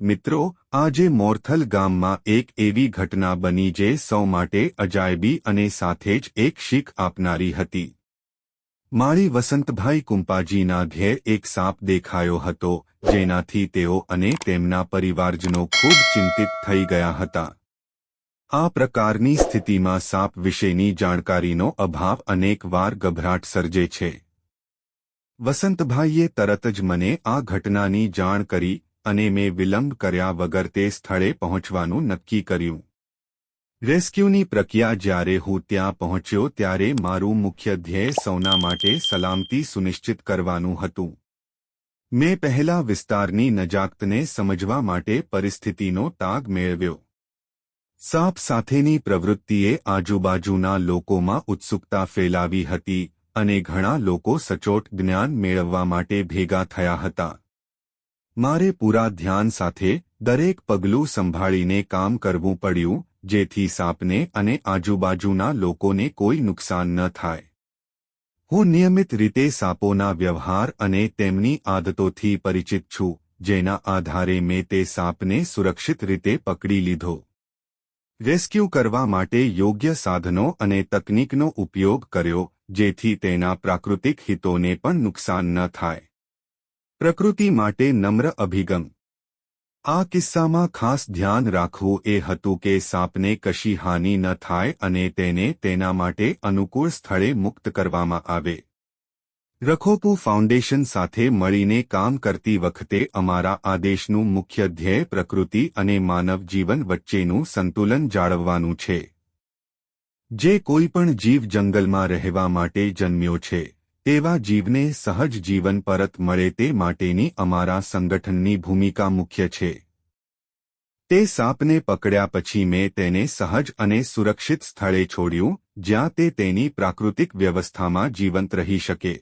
મિત્રો, આજે મોરથલ ગામમાં એક એવી ઘટના બની જે સૌ માટે અજાયબી અને સાથે જ એક શીખ આપનારી હતી. માળી વસંતભાઈ કુંપાજીના ઘેર એક સાપ દેખાયો હતો, જેનાથી તેઓ અને તેમના પરિવારજનો ખૂબ ચિંતિત થઈ ગયા હતા. આ પ્રકારની સ્થિતિમાં સાપ વિશેની જાણકારીનો અભાવ અનેકવાર ગભરાટ સર્જે છે. વસંતભાઈએ તરત જ મને આ ઘટનાની જાણ કરી અને મેં વિલંબ કર્યા વગર તે સ્થળે પહોંચવાનું નક્કી કર્યું. રેસ્ક્યુની પ્રક્રિયા જ્યારે હું ત્યાં પહોંચ્યો ત્યારે મારું મુખ્ય ધ્યેય સૌના માટે સલામતી સુનિશ્ચિત કરવાનું હતું. મેં પહેલા વિસ્તારની નજાકતને સમજવા માટે પરિસ્થિતિનો તાગ મેળવ્યો. સાપ સાથેની પ્રવૃત્તિએ આજુબાજુના લોકોમાં ઉત્સુકતા ફેલાવી હતી અને ઘણા લોકો સચોટ જ્ઞાન મેળવવા માટે ભેગા થયા હતા. મારે પૂરા ધ્યાન સાથે દરેક પગલું સંભાળીને કામ કરવું પડ્યું, જેથી સાપને અને આજુબાજુના લોકોને કોઈ નુકસાન ન થાય. હું નિયમિત રીતે સાપોના વ્યવહાર અને તેમની આદતોથી પરિચિત છું, જેના આધારે મેં તે સાપને સુરક્ષિત રીતે પકડી લીધો. રેસ્ક્યુ કરવા માટે યોગ્ય સાધનો અને તકનીકનો ઉપયોગ કર્યો, જેથી તેના પ્રાકૃતિક હિતોને પણ નુકસાન ન થાય. પ્રકૃતિ માટે નમ્ર અભિગમ. આ કિસ્સામાં ખાસ ધ્યાન રાખવું એ હતું કે સાપને કશી હાનિ ન થાય અને તેને તેના માટે અનુકૂળ સ્થળે મુક્ત કરવામાં આવે. રખોપુ ફાઉન્ડેશન સાથે મળીને કામ કરતી વખતે અમારા આદેશનું મુખ્ય ધ્યેય પ્રકૃતિ અને માનવ જીવન વચ્ચેનું સંતુલન જાળવવાનું છે. જે કોઈપણ જીવ જંગલમાં રહેવા માટે જન્મ્યો છે. તેવા જીવને સહજ જીવન પરત મળે તે માટેની અમારા સંગઠનની ભૂમિકા મુખ્ય છે. તે સાપને પકડ્યા પછી મેં તેને સહજ અને સુરક્ષિત સ્થળે છોડ્યું, જ્યાં તે તેની પ્રાકૃતિક વ્યવસ્થામાં જીવંત રહી શકે.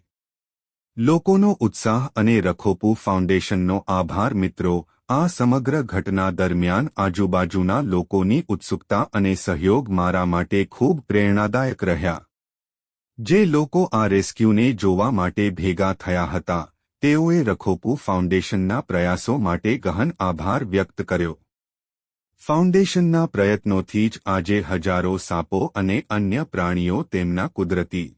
લોકોનો ઉત્સાહ અને રખોપુ ફાઉન્ડેશનનો આભાર મિત્રો, આ સમગ્ર ઘટના દરમિયાન આજુબાજુના લોકોની ઉત્સુકતા અને સહયોગ મારા માટે ખૂબ પ્રેરણાદાયક રહ્યા. જે લોકો આ રેસ્ક્યુને જોવા માટે ભેગા થયા હતા, તેઓએ રખોપુ ફાઉન્ડેશનના પ્રયાસો માટે ગહન આભાર વ્યક્ત કર્યો. ફાઉન્ડેશનના પ્રયત્નોથી જ આજે હજારો સાપો અને અન્ય પ્રાણીઓ તેમના કુદરતી